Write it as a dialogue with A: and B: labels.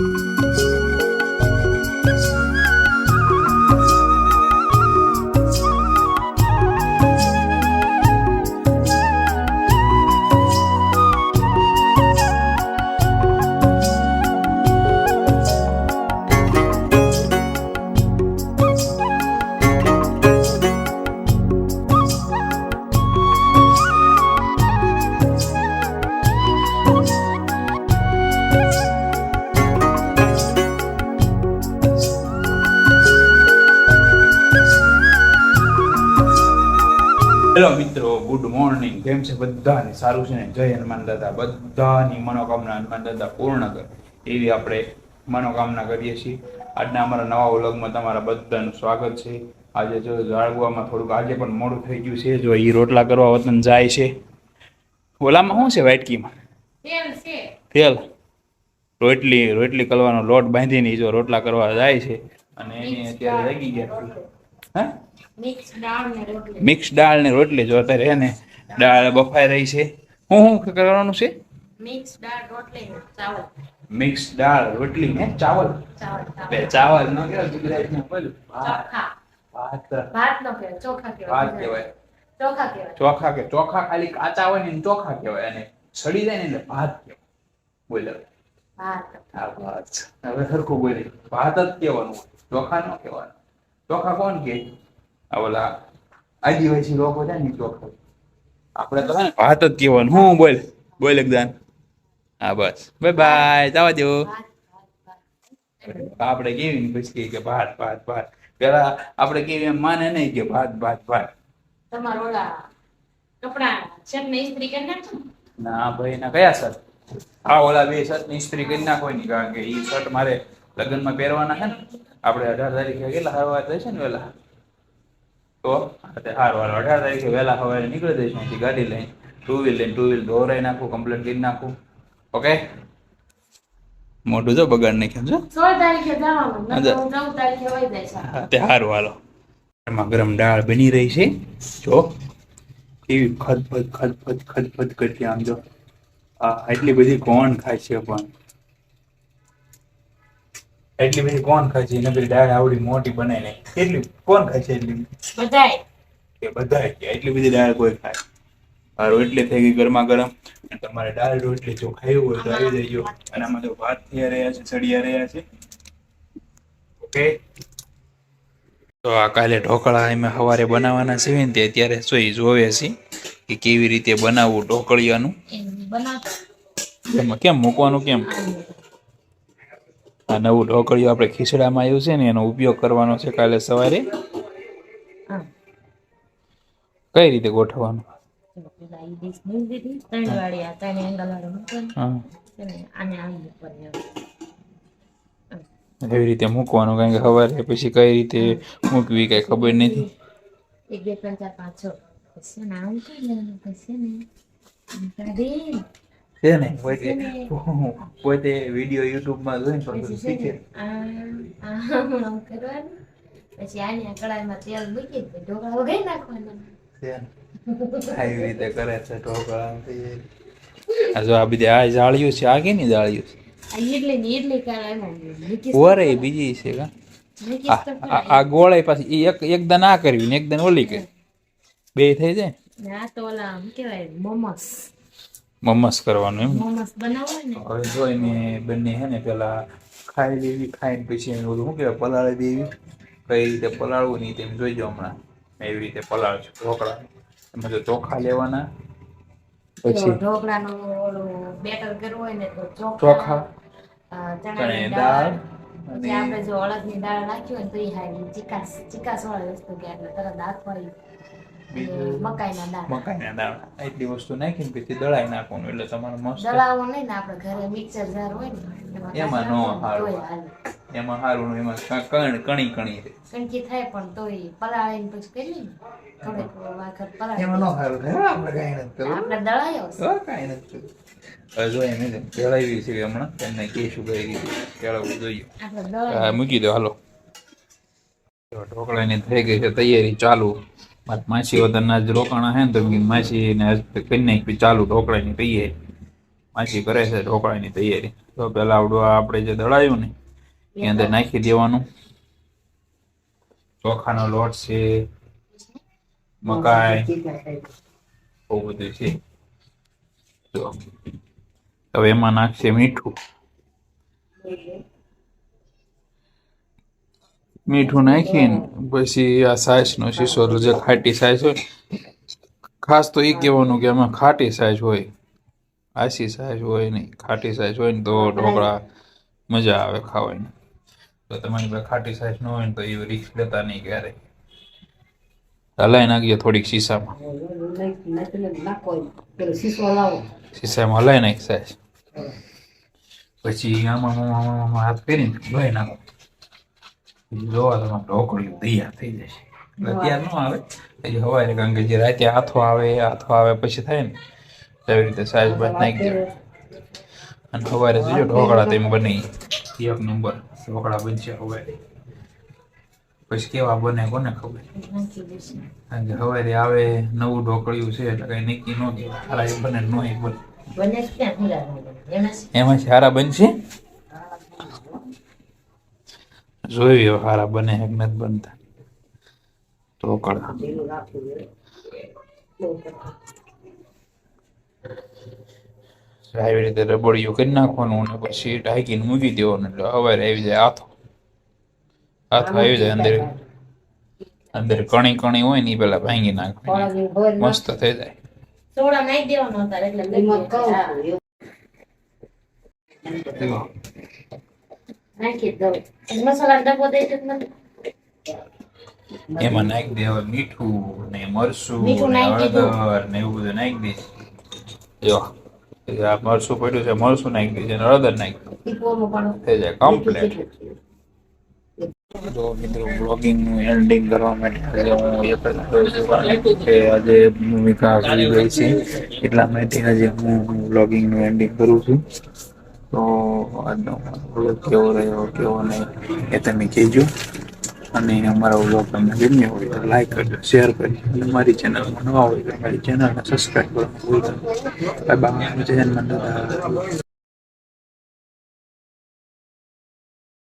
A: 嗯。હેલો મિત્રો good morning. કેમ છે બધાને? સારું છે ને? જય હનુમાન દાદા. બધાની મનોકામના હનુમાન દાદા પૂર્ણ કરે. એવી આપણે મનોકામના કરીએ છીએ. આજના અમારા નવા વ્લોગમાં તમારા બધાનું સ્વાગત છે. આજે જો જાળગવામાં થોડુંક આજે પણ મોડું થઈ ગયું છે. જો એ રોટલા કરવા વતન જાય છે. ઓલામાં શું છે વાટકીમાં?
B: તેલ
A: રોટલી રોટલી કરવાનો લોટ બાંધીને જો રોટલા કરવા જાય છે. અને એની અત્યારે લાગી ગયા.
B: મિક્સ દાળ ને રોટલી.
A: જો અત્યારે એને દાળ બફાઈ રહી છે. હું શું કરવાનું છે?
B: મિક્સ દાળ રોટલી ને ચાવલ.
A: મિક્સ દાળ રોટલી ને ચાવલ?
B: ચાવલ
A: બે
B: ચાવલ
A: નો કહેવાય ગુજરાતીમાં બોલું. ભાત
B: ચોખા.
A: ભાત.
B: ભાત નો કહેવાય ચોખા
A: ભાત
B: કહેવાય.
A: કહેવાય
B: ચોખા કેવાય
A: ચોખા કે ચોખા ખાલી કાચા હોય ને ચોખા કેવાય અને સડી જાય ને એટલે ભાત કેવાય બોલો.
B: ભાત.
A: હા ભાત. હવે સરખું બોલી. ભાત જ કહેવાનું ચોખા નો કહેવાનું. ચોખા કોણ કે? ઓલા આદિવાસી લોકો છે ને ચોખા આપણે તો ને જ કહેવાનું. હું બોલ બોલ એકદાન હા બસ. બાય બાય જવા દો આપણે કેવી ને પછી કે ભાત ભાત ભાત. પેલા આપણે કેવી એમ માને નહીં કે ભાત ભાત ભાત.
B: તમારો ઓલા કપડા શર્ટ ને ઇસ્ત્રી કરી નાખજો ના?
A: ભાઈ ના કયા શર્ટ? હા ઓલા બે શર્ટની ઇસ્ત્રી કરી નાખો ની કારણ કે એ શર્ટ મારે લગ્નમાં પહેરવાના છે ને આપણે અઢાર તારીખે કેટલા થાય છે ને વેલા તો હારું હારું અઢાર તારીખે વહેલા સવારે નીકળી જઈશું અહીંથી ગાડી લઈને. ટુ વ્હીલ લઈને ટુ વ્હીલ ધોરાઈ નાખું કમ્પ્લીટ કરી નાખું. ઓકે મોટું જો બગાડ નાખ્યું છે
B: સોળ તારીખે જવાનું નકર ચૌદ તારીખે વહી જઈશ.
A: તે સારું હાલો. એમાં ગરમ દાળ બની રહી છે. જો કેવી ખદફદ ખદફદ ખદફદ કરતી આમ જો. આ એટલી બધી કોણ ખાય છે પણ? એટલી બધી કોણ ખાય એને બધી દાળ આવડી મોટી બનાવી નાખી કેટલી? કોણ ખાય છે એટલી
B: બધાય.
A: કે બધાય કે એટલી બધી દાળ કોઈ ખાય. આ રોટલી થઈ ગઈ ગરમા ગરમ. અને તમારે દાળ રોટલી જો ખાવું હોય તો આવી જજો. અને આમાં જો ભાત થયા રહ્યા છે સળિયા રહ્યા છે. ઓકે? તો આ કાલે ઢોકળા એમાં સવારે બનાવવાના છે ને તે અત્યારે સોઈ જોવે છે કે કેવી રીતે બનાવવું ઢોકળિયાનું?
B: એમાં
A: કેમ મૂકવાનું કેમ? આ નવું ઢોકળિયું આપણે ખીચડામાં આવ્યું છે ને એનો ઉપયોગ કરવાનો છે કાલે સવારે કઈ રીતે ગોઠવવાનું. એવી રીતે મૂકવાનું કારણ કે સવારે પછી કઈ રીતે મૂકવી કઈ ખબર નથી
B: એક બે ત્રણ ચાર પાંચ છ ને કરી
A: છે ને? પોતે પોતે વીડિયો યુટ્યુબમાં જોઈને પણ બધું
B: પછી છે
A: શીખે
B: કરવાનું. પછી આની કડાઈમાં તેલ મૂકી દે ઢોકળા વગાઈ નાખવાના.
A: આવી રીતે કરે છે ઢોકળા આ જો આ બધી આ જાળિયું છે આ કેની જાળિયું છે?
B: આ ઈડલી ની ઈડલી કડાઈમાં મૂકી
A: ઓરે બીજી છે કા? આ ગોળાઈ પાછી ઈ એક એકદમ આ કરવી ને એકદમ ઓલી કરવી. બે થઈ જાય?
B: ને તો ઓલા શું કહેવાય મોમોસ.
A: મમ્મસ કરવાનું એમ? હવે જો એને બંને હે ને પેલા ખાઈ લેવી ખાઈને પછી એનું બધું શું કહેવાય પલાળી દેવી. કઈ રીતે પલાળવું નહીં તેમ જોઈજો હમણાં. મેં એવી રીતે પલાળજો ઢોકળા. એમાં જો ચોખા લેવાના. પછી?
B: બેટર કરવું હોય ને તો
A: ચોખા,
B: ચણાની દાળ
A: અને
B: આપણે જો અડદની દાળ નાખી હોય ને તો એ હારી ચિકાસ ચિકાસ વાળી વસ્તુ કે તરત હાથ વાળી
A: બીજું
B: મકાઈના દાળ
A: મકાઈના દાણા. એટલી વસ્તુ નાખીને પછી દળાઈ નાખવાનું એટલે તમારે મસ્ત
B: દળાવો નહીં ને આપણે ઘરે મિક્સર જાર હોય ને
A: એમાં નો હારું. એમાં સારું એમાં કણ કણી કણી રહે.
B: કણકી થાય પણ તોય પલાળીને પછી કરી ને વખત પલાળી
A: એમાં નો સારું થાય આપણે કાંઈ નથી કરવું.
B: આપણે દળાયો છે.
A: કાંઈ નથી કરવું. હવે એમ કેળાવી છે હમણાં એમને કહીશું કઈ રીતે કેળવવું જોઈએ.
B: આપણે
A: હા
B: દળાયો
A: મૂકી દો હાલો. ઢોકળા ઢોકળાની થઈ ગઈ છે તૈયારી ચાલુ. માસી વતનના જ રોકાણા હે ને તો માછી ને કરી નાખી ચાલુ ઢોકળાની તૈયારી. માસી કરે છે ઢોકળાની તૈયારી. તો પેલા આવડું આ આપણે જે દળાયું ને એ અંદર નાખી દેવાનું. ચોખાનો લોટ છે મકાઈ બહુ બધું છે. તો હવે એમાં નાખશે મીઠું. મીઠું નાખીને પછી આ સાસનો શીશો જે ખાટી સાસ હોય, ખાસ તો એ કહેવાનું કે એમાં ખાટી સાસ હોય આસી સાસ હોય નહીં, ખાટી સાસ હોય ને તો ઢોકળા મજા આવે ખાવાની. તો તમારી પાસે ખાટી સાસ ન હોય ને તો એ રિક્સ લેતા નહીં ક્યારે હલાઈ નાખીએ થોડીક શીશામાં. શીશામાં હલાઈ નાખી સાસ પછી આમાં આમાં આમાં આમાં હાથ ફેરીને ધોઈ નાખો. જોવા તમારે ઢોકળી તૈયાર થઈ જશે. એટલે ત્યાં ન આવે પછી હવારે કારણ કે જે રાતે હાથો આવે હાથો આવે પછી થાય ને એવી રીતે સાઈઝ બાદ નાખી દેવાય અને સવારે જોજો ઢોકળા તેમ બની એક નંબર ઢોકળા બનશે સવારે પછી કેવા બને કોને ખબર? કારણ કે સવારે આવે નવું ઢોકળિયું છે એટલે કઈ નક્કી ન કહેવાય સારા એ બને નો એ બને.
B: એમાં
A: સારા બનશે? જોઈ હારા બને કે નથી બનતા? ઢોકળા આવી રીતે રબડિયું કરી નાખવાનું અને પછી ઢાંકીને મૂકી દેવાનું એટલે હવારે આવી જાય હાથો. હાથો આવી જાય અંદર. અંદર કણી કણી હોય ને એ પેલા ભાંગી નાખવાની. મસ્ત થઈ જાય.
B: સોડા નાખી દેવાનો હતા એટલે. નાખી દઉં મસાલા ડબ્બો દઈ દઉં મને
A: એમાં નાખી દેવા મીઠું ને મરચું ને હળદર ને એવું બધું નાખી દઈશ જો આ મરચું પડ્યું છે મરચું નાખી દઈશ અને હળદર નાખી થઈ જાય કમ્પ્લીટ જો મિત્રો બ્લોગિંગનું એન્ડિંગ કરવા માટે આજે હું એક જ જોવાનું કે આજે ભૂમિકા આવી ગઈ છે. એટલા માટે આજે હું બ્લોગિંગનું એન્ડિંગ કરું છું. તો આજનો બ્લોગ કેવો રહ્યો, કેવો નહીં, એ તમે કહેજો. અને અમારો બ્લોગ તમને ગમ્યો હોય તો લાઈક કરજો શેર કરજો. અને મારી ચેનલમાં નવા હોય તો મારી ચેનલને સબસ્ક્રાઈબ કરવાનું ભૂલતા. બાય બાય જય હનુમાન દાદા.